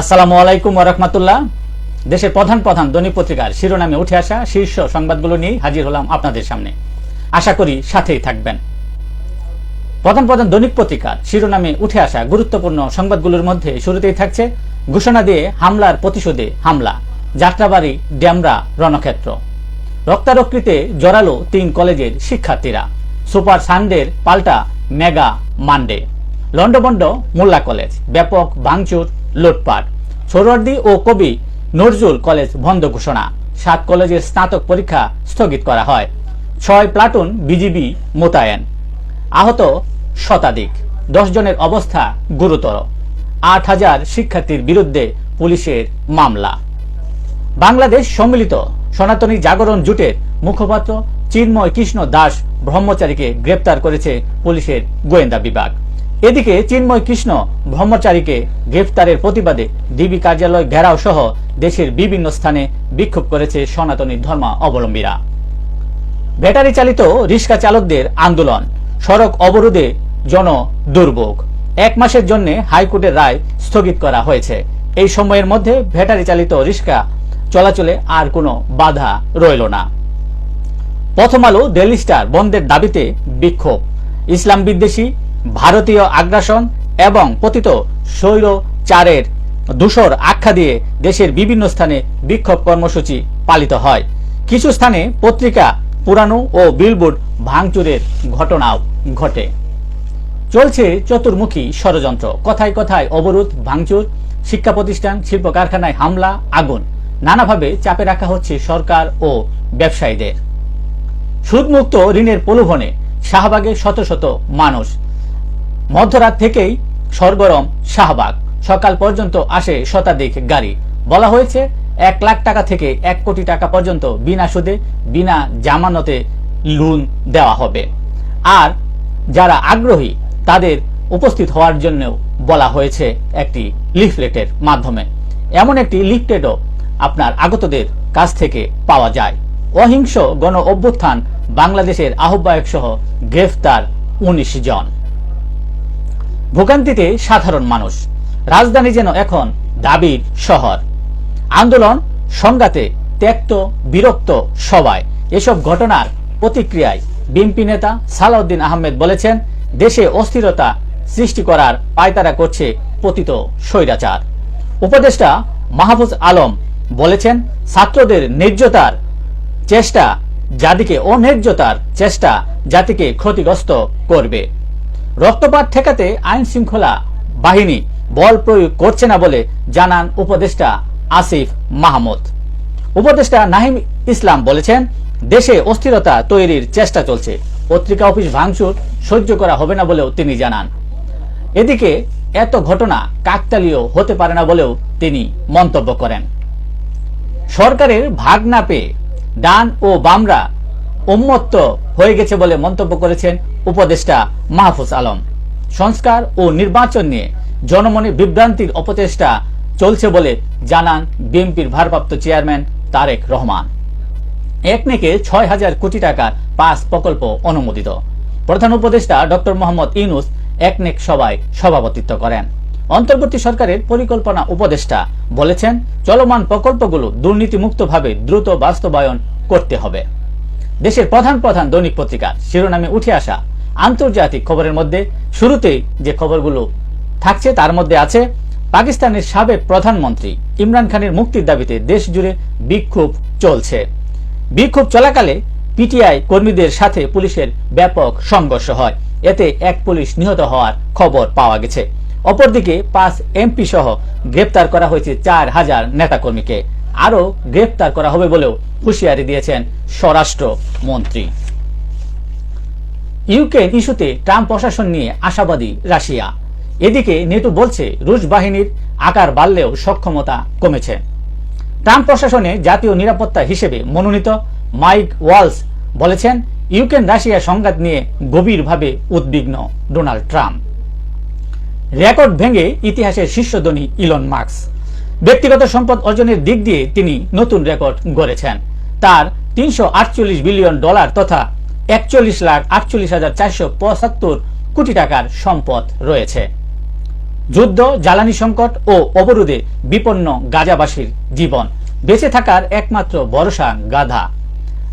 আসসালামু আলাইকুম ওরহমতুল্লাহ দেশের প্রধান প্রধান দৈনিক পত্রিকার শিরোনামে উঠে আসা শীর্ষ সংবাদগুলো নিয়ে হাজির হলাম আপনাদের সামনে। আশা করি সাথেই থাকবেন। প্রধান প্রধান দৈনিক পত্রিকার শিরোনামে উঠে আসা গুরুত্বপূর্ণ সংবাদগুলোর মধ্যে শুরুতেই থাকছে ঘোষণা দিয়ে হামলার প্রতিশোধে হামলা, যাত্রাবাড়ি, ড্যামরা রণক্ষেত্র। রক্তারক্তিতে জড়ালো তিন কলেজের শিক্ষার্থীরা। সুপার সানডের পাল্টা মেগা মানডে। লন্ডবন্ড মোল্লা কলেজ, ব্যাপক ভাঙচুর লুটপাট। সোহরার্দি ও কবি নজরুল কলেজ বন্ধ ঘোষণা। সাত কলেজের স্নাতক পরীক্ষা স্থগিত করা হয়। ছয় প্লাটুন বিজিবি মোতায়েন। আহত শতাধিক। দশ জনের অবস্থা গুরুতর। আট হাজার শিক্ষার্থীর বিরুদ্ধে পুলিশের মামলা। বাংলাদেশ সম্মিলিত সনাতনী জাগরণ জুটের মুখপাত্র চিন্ময় কৃষ্ণ দাস ব্রহ্মচারীকে গ্রেপ্তার করেছে পুলিশের গোয়েন্দা বিভাগ। এদিকে চিন্ময় কৃষ্ণ ব্রহ্মচারীকে গ্রেফতারের প্রতিবাদে ডিবি কার্যালয় ঘেরাও সহ দেশের বিভিন্ন স্থানে বিক্ষোভ করেছে সনাতনী ধর্মা অবলম্বীরা ব্যাটারি চালিত রিক্সা চালকদের আন্দোলন, সড়ক অবরোধে জন দুর্ভোগ। এক মাসের জন্য হাইকোর্টের রায় স্থগিত করা হয়েছে। এই সময়ের মধ্যে ব্যাটারি চালিত রিক্সা চলাচলে আর কোনো বাধা রইল না। প্রথম আলো ডেলি স্টার বন্ধের দাবিতে বিক্ষোভ। ইসলাম বিদ্বেষী ভারতীয় আগ্রাসন এবং পতিত শৈল চারের দূষর আখ্যা দিয়ে দেশের বিভিন্ন স্থানে বিক্ষোভ কর্মসূচি পালিত হয়। কিছু স্থানে পত্রিকা, পুরানো ও বিলবোর্ড ভাঙচুরের ঘটনাও ঘটে। চলছে চতুর্মুখী ষড়যন্ত্র। কথায় কথায় অবরোধ, ভাঙচুর, শিক্ষা প্রতিষ্ঠান শিল্প কারখানায় হামলা, আগুন। নানাভাবে চাপে রাখা হচ্ছে সরকার ও ব্যবসায়ীদের। সুদমুক্ত ঋণের প্রলোভনে শাহবাগে শত শত মানুষ মধ্যরাত থেকেই সরগরম, শাহবাগ। সকাল পর্যন্ত আসে শতাধিক গাড়ি। বলা হয়েছে, এক লাখ টাকা থেকে এক কোটি টাকা পর্যন্ত বিনা সুদে, বিনা জামানতে লোন দেওয়া হবে। আর যারা আগ্রহী, তাদের উপস্থিত হওয়ার জন্য বলা হয়েছে একটি লিফলেটের মাধ্যমে। এমন একটি লিফলেটও আপনার আগতদের কাছ থেকে পাওয়া যায়। অহিংস গণ অভ্যুত্থান বাংলাদেশের আহ্বায়ক সহ গ্রেফতার উনিশ জন। ভোগান্তিতে সাধারণ মানুষ। রাজধানী যেন এখন দাবির শহর। আন্দোলন সংঘাতে ত্যক্ত, বিরক্ত সবাই। এসব ঘটনার প্রতিক্রিয়ায় বিএনপি নেতা সালাউদ্দিন আহমেদ বলেছেন, দেশে অস্থিরতা সৃষ্টি করার পায়তারা করছে পতিত স্বৈরাচার। উপদেষ্টা মাহফুজ আলম বলেছেন, ছাত্রদের ন্যায্যতার চেষ্টা জাতিকে অন্যায্যতার চেষ্টা জাতিকে ক্ষতিগ্রস্ত করবে। রক্তপাত ঠেকাতে আইন শৃঙ্খলা বাহিনী বল প্রয়োগ করছে না বলে জানান উপদেষ্টা আসিফ মাহমুদ। উপদেষ্টা নাহিম ইসলাম বলেছেন, দেশে অস্থিরতা তৈরির চেষ্টা চলছে। পত্রিকা অফিস ভাঙচুর সহ্য করা হবে না বলেও তিনি জানান। এদিকে এত ঘটনা কাকতালীয় হতে পারে না বলেও তিনি মন্তব্য করেন। সরকারের ভাগ না পেয়ে ডান ও বামরা উন্মত্ত হয়ে গেছে বলে মন্তব্য করেছেন উপদেষ্টা মাহফুজ আলম। সংস্কার ও নির্বাচন নিয়ে জনমনে বিভ্রান্তির অপচেষ্টা চলছে বলে জানান বিএনপির ভারপ্রাপ্ত চেয়ারম্যান তারেক রহমান। একনেকে ছয় হাজার কোটি টাকার পাঁচ প্রকল্প অনুমোদিত। প্রধান উপদেষ্টা ডক্টর মোহাম্মদ ইউনুস একনেক সভায় সভাপতিত্ব করেন। অন্তর্বর্তী সরকারের পরিকল্পনা উপদেষ্টা বলেছেন, চলমান প্রকল্পগুলো দুর্নীতিমুক্তভাবে দ্রুত বাস্তবায়ন করতে হবে। দেশের প্রধান প্রধান দৈনিক পত্রিকার শিরোনামে উঠে আসা আন্তর্জাতিক খবরের মধ্যে শুরুতেই যে খবরগুলো থাকছে তার মধ্যে আছে পাকিস্তানের সাবেক প্রধানমন্ত্রী ইমরান খানের মুক্তির দাবিতে দেশ জুড়ে বিক্ষোভ চলছে। বিক্ষোভ চলাকালে পিটিআই কর্মীদের সাথে পুলিশের ব্যাপক সংঘর্ষ হয়। এতে এক পুলিশ নিহত হওয়ার খবর পাওয়া গেছে। অপরদিকে পাঁচ এমপি সহ গ্রেপ্তার করা হয়েছে চার হাজার নেতাকর্মীকে। আরও গ্রেপ্তার করা হবে বলেও হুঁশিয়ারি দিয়েছেন স্বরাষ্ট্র মন্ত্রী ইউক্রেন ইস্যুতে ট্রাম্প প্রশাসন নিয়ে আশাবাদী রাশিয়া। এদিকে নেটো বলছে, রুশ বাহিনীর আকার বাড়লেও সক্ষমতা কমেছে। ট্রাম্প প্রশাসনে জাতীয় নিরাপত্তা হিসেবে মনোনীত মাইক ওয়ালস বলেছেন, ইউক্রেন রাশিয়া সংঘাত নিয়ে গভীরভাবে উদ্বিগ্ন ডোনাল্ড ট্রাম্প। রেকর্ড ভেঙে ইতিহাসের শীর্ষধনী ইলন মার্কস ব্যক্তিগত সম্পদ অর্জনের দিক দিয়ে তিনি নতুন রেকর্ড গড়েছেন। তার তিনশো আটচল্লিশ বিলিয়ন ডলার তথা একচল্লিশ লাখ আটচল্লিশ হাজার চারশো পঁচাত্তর কোটি টাকার সম্পদ রয়েছে। যুদ্ধ, জ্বালানি সংকট ও অবরোধে বিপন্ন গাজাবাসীর জীবন। বেঁচে থাকার একমাত্র ভরসা গাধা,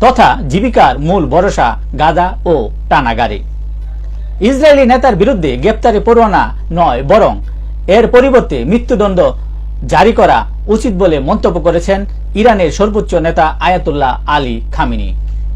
তথা জীবিকার মূল ভরসা গাদা ও টানাগাড়ি। ইসরায়েলি নেতার বিরুদ্ধে গ্রেপ্তারি পরোয়ানা নয়, বরং এর পরিবর্তে মৃত্যুদণ্ড জারি করা উচিত বলে মন্তব্য করেছেন ইরানের সর্বোচ্চ নেতা আয়াতুল্লাহ আলী খামিনি।